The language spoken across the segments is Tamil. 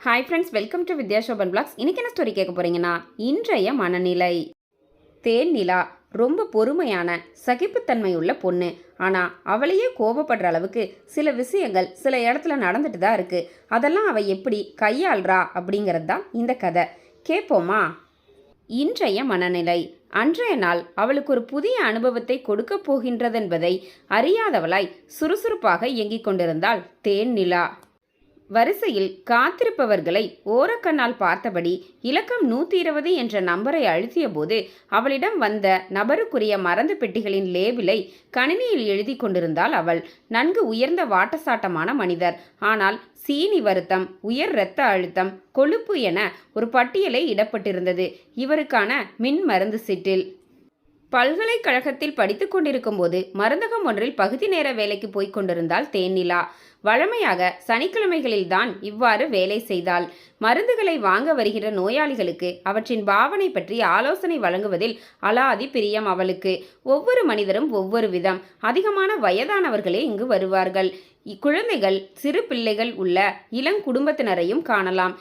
Hi friends welcome to Vidyasoban blogs இன்றைக்கி என்ன ஸ்டோரி கேட்க போறீங்கன்னா இன்றைய மனநிலை. தேன் நிலா ரொம்ப பொறுமையான சகிப்புத்தன்மை உள்ள பொண்ணு. ஆனால் அவளையே கோபப்படுற அளவுக்கு சில விஷயங்கள் சில இடத்துல நடந்துட்டு தான் இருக்குது அதெல்லாம் அவள் எப்படி கையாள்றா அப்படிங்கிறது தான் இந்த கதை. கேட்போமா இன்றைய மனநிலை. அன்றைய நாள் அவளுக்கு ஒரு புதிய அனுபவத்தை கொடுக்கப் போகின்றதென்பதை அறியாதவளாய் சுறுசுறுப்பாக இயங்கிக் கொண்டிருந்தாள் தேன் நிலா. வரிசையில் காத்திருப்பவர்களை ஓரக்கண்ணால் பார்த்தபடி இலக்கம் நூற்றி இருபது என்ற நம்பரை அழுத்திய போது அவளிடம் வந்த நபருக்குரிய மருந்து பெட்டிகளின் லேபிளை கணினியில் எழுதி கொண்டிருந்தாள் அவள். நன்கு உயர்ந்த வாட்டசாட்டமான மனிதர். ஆனால் சீனி வருத்தம் உயர் இரத்த அழுத்தம் கொழுப்பு என ஒரு பட்டியலை இடப்பட்டிருந்தது. இவருக்கான மின் மருந்து சிட்டில் பல்கலைக்கழகத்தில் படித்துக்கொண்டிருக்கும் போது மருந்தகம் ஒன்றில் பகுதி நேர வேலைக்கு போய்க் கொண்டிருந்தால் தேனிலா வழமையாக சனிக்கிழமைகளில்தான் இவ்வாறு வேலை செய்தால் மருந்துகளை வாங்க வருகிற நோயாளிகளுக்கு அவற்றின் பாவனை பற்றி ஆலோசனை வழங்குவதில் அலாதி பிரியம் அவளுக்கு. ஒவ்வொரு மனிதரும் ஒவ்வொரு விதம். அதிகமான வயதானவர்களே இங்கு வருவார்கள். குழந்தைகள் சிறு பிள்ளைகள் உள்ள இளங்குடும்பத்தினரையும் காணலாம்.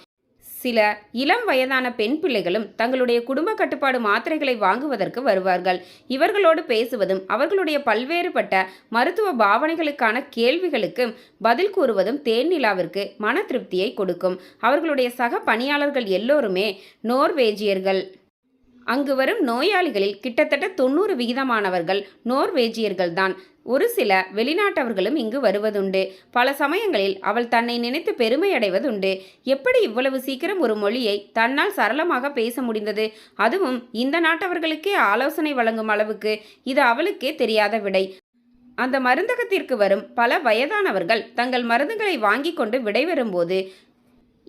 சில இளம் வயதான பெண் பிள்ளைகளும் தங்களுடைய குடும்ப கட்டுப்பாடு மாத்திரைகளை வாங்குவதற்கு வருவார்கள். இவர்களோடு பேசுவதும் அவர்களுடைய பல்வேறுபட்ட மருத்துவ பாவனைகளுக்கான கேள்விகளுக்கு பதில் கூறுவதும் தேன்நிலாவிற்கு மன திருப்தியை கொடுக்கும். அவர்களுடைய சக பணியாளர்கள் எல்லோருமே நோர்வேஜியர்கள். அங்கு வரும் நோயாளிகளில் கிட்டத்தட்ட தொண்ணூறு விகிதமானவர்கள் நோர்வேஜியர்கள்தான். ஒரு சில வெளிநாட்டவர்களும் இங்கு வருவதுண்டு. பல சமயங்களில் அவள் தன்னை நினைத்து பெருமை அடைவதுண்டு எப்படி இவ்வளவு சீக்கிரம் ஒரு மொழியை தன்னால் சரளமாக பேச முடிந்தது? அதுவும் இந்த நாட்டவர்களுக்கே ஆலோசனை வழங்கும் அளவுக்கு. இது அவளுக்கே தெரியாத விடை. அந்த மருந்தகத்திற்கு வரும் பல வயதானவர்கள் தங்கள் மருந்துகளை வாங்கி கொண்டு விடைபெறும்போது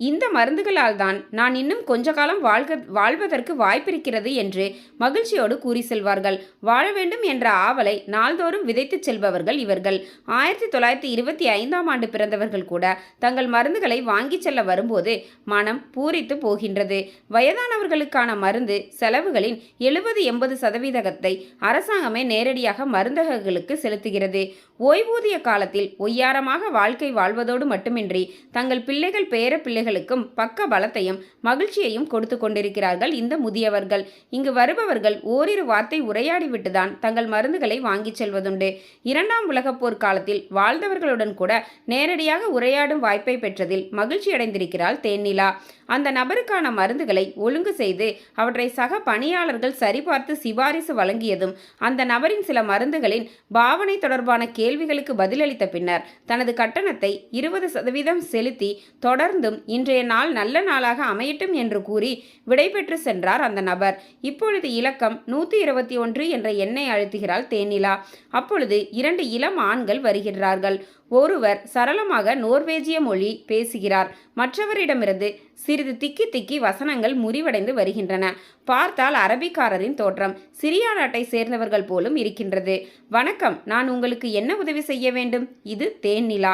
இந்த மருந்துகளால் தான் நான் இன்னும் கொஞ்ச காலம் வாழ்க வாழ்வதற்கு வாய்ப்பிருக்கிறது என்று மகிழ்ச்சியோடு கூறி செல்வார்கள். வாழ வேண்டும் என்ற ஆவலை நாள்தோறும் விதைத்துச் செல்பவர்கள் இவர்கள். ஆயிரத்தி தொள்ளாயிரத்தி இருபத்தி ஐந்தாம் ஆண்டு பிறந்தவர்கள் கூட தங்கள் மருந்துகளை வாங்கிச் செல்ல வரும்போது மனம் பூரித்து போகின்றது. வயதானவர்களுக்கான மருந்து செலவுகளின் எழுபது எண்பது சதவீதத்தை அரசாங்கமே நேரடியாக மருந்தகங்களுக்கு செலுத்துகிறது. ஓய்வூதிய காலத்தில் ஒய்யாரமாக வாழ்க்கை வாழ்வதோடு மட்டுமின்றி தங்கள் பிள்ளைகள் பேர பிள்ளைகள் பிள்ளைகளுக்கும் பக்க பலத்தையும் மகிழ்ச்சியையும் கொடுத்து கொண்டிருக்கிறார்கள் இந்த முதியவர்கள். இங்கு வருபவர்கள் ஓரிரு வார்த்தை உரையாடிவிட்டுதான் தங்கள் மருந்துகளை வாங்கிச் செல்வதுண்டு. இரண்டாம் உலகப் போர் காலத்தில் வாழ்ந்தவர்களுடன் கூட நேரடியாக உரையாடும் வாய்ப்பை பெற்றதில் மகிழ்ச்சி அடைந்திருக்கிறாள் தேன்னிலா அந்த நபருக்கான மருந்துகளை ஒழுங்கு செய்து அவற்றை சக பணியாளர்கள் சரிபார்த்து சிபாரிசு வழங்கியதும் அந்த நபரின் சில மருந்துகளின் பாவனை தொடர்பான கேள்விகளுக்கு பதிலளித்த பின்னர் தனது கட்டணத்தை இருபது சதவீதம் செலுத்தி தொடர்ந்தும் இன்றைய நாள் நல்ல நாளாக அமையட்டும் என்று கூறி விடைபெற்று சென்றார் அந்த நபர். இப்பொழுது இலக்கம் நூற்றி இருபத்தி ஒன்று என்ற எண்ணை அழுத்துகிறாள் தேனிலா. அப்பொழுது இரண்டு இளம் ஆண்கள் வருகிறார்கள். ஒருவர் சரளமாக நோர்வேஜிய மொழி பேசுகிறார். மற்றவரிடமிருந்து சிறிது திக்கி திக்கி வசனங்கள் முறிவடைந்து வருகின்றன. பார்த்தால் அரபிக்காரரின் தோற்றம். சிரியா நாட்டை சேர்ந்தவர்கள் போலும் இருக்கின்றது. வணக்கம். நான் உங்களுக்கு என்ன உதவி செய்ய வேண்டும்? இது தேன்நிலா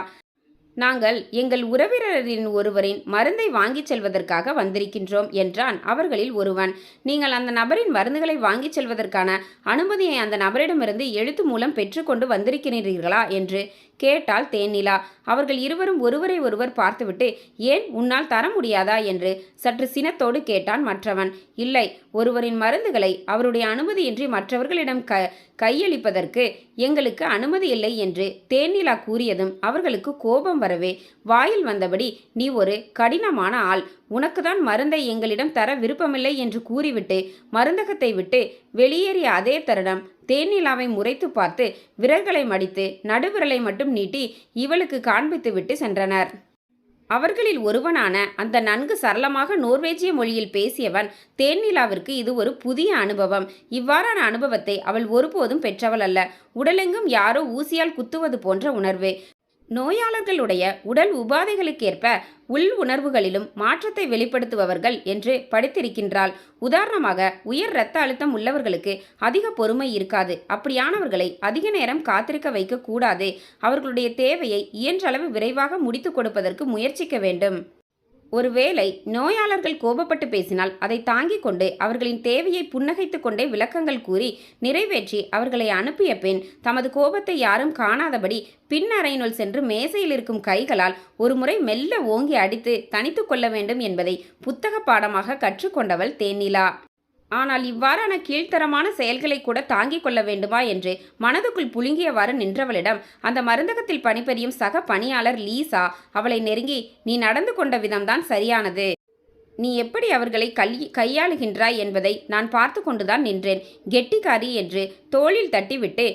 நாங்கள் எங்கள் உறவினரின் ஒருவரின் மருந்தை வாங்கிச் செல்வதற்காக வந்திருக்கின்றோம் என்றான் அவர்களில் ஒருவன். நீங்கள் அந்த நபரின் மருந்துகளை வாங்கிச் செல்வதற்கான அனுமதியை அந்த நபரிடமிருந்து எழுத்து மூலம் பெற்றுக்கொண்டு வந்திருக்கிறீர்களா? என்று கேட்டாள் தேனிலா அவர்கள் இருவரும் ஒருவரை ஒருவர் பார்த்துவிட்டு ஏன் உன்னால் தர முடியாதா? என்று சற்று சினத்தோடு கேட்டான் மற்றவன். இல்லை ஒருவரின் மருந்துகளை அவருடைய அனுமதியின்றி மற்றவர்களிடம் க கையளிப்பதற்கு எங்களுக்கு அனுமதி இல்லை என்று தேனிலா கூறியதும் அவர்களுக்கு கோபம் வரவே வாயில் வந்தபடி நீ ஒரு கடினமான ஆள். உனக்கு தான் மருந்தை எங்களிடம் தர விருப்பமில்லை என்று கூறிவிட்டு மருந்தகத்தை விட்டு வெளியேறிய அதே தருணம் தேனிலாவை முறைத்து பார்த்து விரல்களை மடித்து நடுவிரலை மட்டும் நீட்டி இவளுக்கு காண்பித்து விட்டு சென்றனர். அவர்களில் ஒருவனான அந்த நன்கு சரளமாக நோர்வேஜிய மொழியில் பேசியவன் தேன்நிலாவிற்கு இது ஒரு புதிய அனுபவம். இவ்வாறான அனுபவத்தை அவள் ஒருபோதும் பெற்றவள் அல்ல. உடலெங்கும் யாரோ ஊசியால் குத்துவது போன்ற உணர்வு. நோயாளர்களுடைய உடல் உபாதைகளுக்கேற்ப உள் உணர்வுகளிலும் மாற்றத்தை வெளிப்படுத்துபவர்கள் என்று படித்திருக்கின்றால் உதாரணமாக உயர் இரத்த அழுத்தம் உள்ளவர்களுக்கு அதிக பொறுமை இருக்காது. அப்படியானவர்களை அதிக நேரம் காத்திருக்க வைக்கக்கூடாது. அவர்களுடைய தேவையை இயன்றளவு விரைவாக முடித்து கொடுப்பதற்கு முயற்சிக்க வேண்டும். ஒருவேளை நோயாளர்கள் கோபப்பட்டு பேசினால் அதை தாங்கிக் கொண்டு அவர்களின் தேவையை புன்னகைத்து கொண்டே விளக்கங்கள் கூறி நிறைவேற்றி அவர்களை அனுப்பிய பின் தமது கோபத்தை யாரும் காணாதபடி பின் அறையினுள் சென்று மேசையில் இருக்கும் கைகளால் ஒருமுறை மெல்ல ஓங்கி அடித்து தனித்து கொள்ள வேண்டும் என்பதை புத்தக பாடமாக கற்றுக்கொண்டவள் தேனிலா ஆனால் இவ்வாறான கீழ்த்தரமான செயல்களை கூட தாங்கிக் கொள்ள வேண்டுமா என்று மனதுக்குள் புழுங்கியவாறு நின்றவளிடம் அந்த மருந்தகத்தில் பணிபுரியும் சக பணியாளர் லீசா அவளை நெருங்கி நீ நடந்து கொண்ட விதம்தான் சரியானது. நீ எப்படி அவர்களை கல் கையாளுகின்றாய் என்பதை நான் பார்த்து கொண்டுதான் நின்றேன். கெட்டிக்காரி என்று தோளில் தட்டிவிட்டு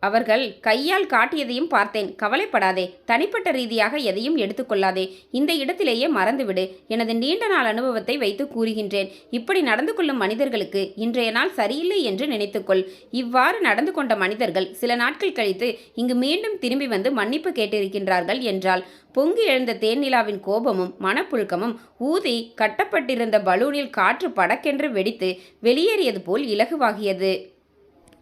அவர்கள் கையால் காட்டியதையும் பார்த்தேன். கவலைப்படாதே. தனிப்பட்ட ரீதியாக எதையும் எடுத்துக்கொள்ளாதே. இந்த இடத்திலேயே மறந்துவிடு. எனது நீண்ட நாள் அனுபவத்தை வைத்து கூறுகின்றேன். இப்படி நடந்து கொள்ளும் மனிதர்களுக்கு இன்றைய நாள் சரியில்லை என்று நினைத்துக்கொள். இவ்வாறு நடந்து கொண்ட மனிதர்கள் சில நாட்கள் கழித்து இங்கு மீண்டும் திரும்பி வந்து மன்னிப்பு கேட்டிருக்கின்றார்கள் என்றால் பொங்கி எழுந்த தேனிலாவின் கோபமும் மனப்புழுக்கமும் ஊதி கட்டப்பட்டிருந்த பலூனில் காற்று படக்கென்று வெடித்து வெளியேறியது போல் இலகுவாகியது.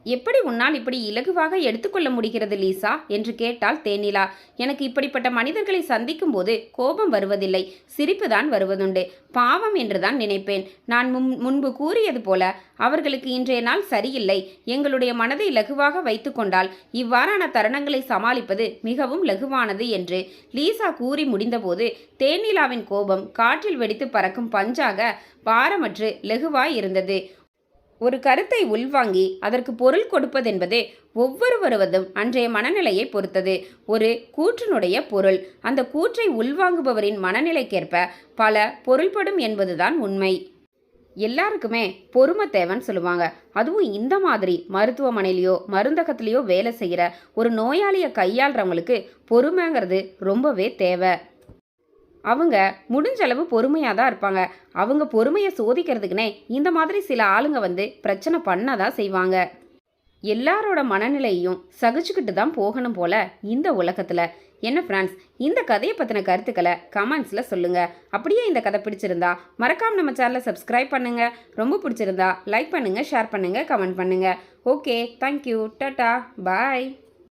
எப்படி உன்னால் இப்படி இலகுவாக எடுத்துக்கொள்ள முடிகிறது லீசா? என்று கேட்டாள் தேனிலா. எனக்கு இப்படிப்பட்ட மனிதர்களை சந்திக்கும் போது கோபம் வருவதில்லை. சிரிப்பு தான் வருவதுண்டு. பாவம் என்றுதான் நினைப்பேன். நான் முன் முன்பு கூறியது போல அவர்களுக்கு இன்றைய நாள் சரியில்லை. எங்களுடைய மனதை லகுவாக வைத்துக்கொண்டால் இவ்வாறான தருணங்களை சமாளிப்பது மிகவும் லகுவானது என்று லீசா கூறி முடிந்தபோது தேனிலாவின் கோபம் காற்றில் வெடித்து பறக்கும் பஞ்சாக பாரமற்று லெகுவாய் இருந்தது ஒரு கருத்தை உள்வாங்கி அதற்கு பொருள் கொடுப்பதென்பது ஒவ்வொருவருவதும் அன்றைய மனநிலையை பொறுத்தது. ஒரு கூற்றினுடைய பொருள். அந்த கூற்றை உள்வாங்குபவரின் மனநிலைக்கேற்ப பல பொருள்படும் என்பதுதான் உண்மை. எல்லாருக்குமே பொறுமை தேவைன்னு சொல்லுவாங்க. அதுவும் இந்த மாதிரி மருத்துவமனையிலையோ மருந்தகத்திலையோ வேலை செய்கிற ஒரு நோயாளியை கையாளுறவங்களுக்கு பொறுமைங்கிறது ரொம்பவே தேவை. அவங்க முடிஞ்ச அளவு பொறுமையாக தான் இருப்பாங்க. அவங்க பொறுமையை சோதிக்கிறதுக்குனே இந்த மாதிரி சில ஆளுங்க வந்து பிரச்சனை பண்ணதான் செய்வாங்க. எல்லாரோட மனநிலையையும் சகிச்சுக்கிட்டு தான் போகணும் போல இந்த உலகத்தில். என்ன ஃப்ரெண்ட்ஸ் இந்த கதையை பற்றின கருத்துக்களை கமெண்ட்ஸில் சொல்லுங்கள் அப்படியே இந்த கதை பிடிச்சிருந்தா மறக்காம நம்ம சேனலை சப்ஸ்கிரைப் பண்ணுங்கள் ரொம்ப பிடிச்சிருந்தா லைக் பண்ணுங்கள் ஷேர் பண்ணுங்கள் கமெண்ட் பண்ணுங்கள் ஓகே தேங்க்யூ டட்டா பாய்